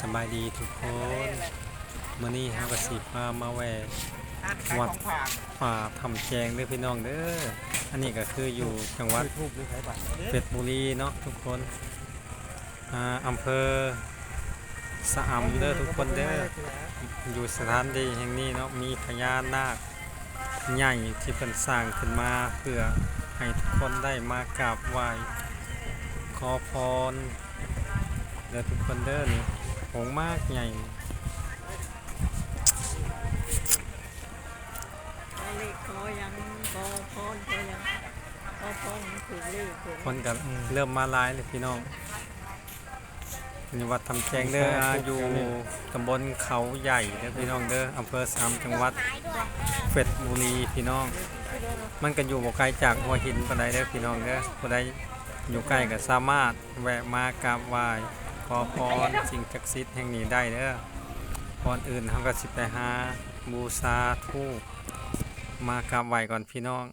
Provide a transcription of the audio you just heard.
สบายดีทุกคนมื้อนี้ฮาก็สิพามาแหวะร้านขายของฝากป่าทำแจงเด้อพี่น้องเด้ออันนี้ก็คืออยู่จังหวัดเพชรบุรีเนาะทุกคนอ่าอำเภอสะอำเด้อทุกคนเด้ออยู่สถานที่แห่งนี้เนาะมีพญานาคใหญ่ที่เพิ่นสร้างขึ้นมาเพื่อให้ทุกคนได้มากราบไหว้ขอพรเด้อทุกคนเด้อนี่ หงส์มากใหญ่ขอเลขขอยังขอพรขอยังขอพรมันถูกเลขถูกคนก็เริ่มมาหลายเลยพี่น้องนี่วัดทำแจงเด้ออ่าอยู่ตำบลเขาใหญ่เด้อพี่น้องเด้ออำเภอสามจังหวัดเพชรบุรีพี่น้อง มันก็อยู่บ่ไกลจากหัวหินปานใดเด้อพี่น้องเด้อผู้ใดอยู่ใกล้ก็สามารถแวะมากราบไหว้ข อพรสิ่งศักดิ์สิทธิ์แห่งนี้ได้เด้อก่อนอื่นเฮาก็สิไปหาบูชาทูปมากราบไหว้ก่อนพี่น้อง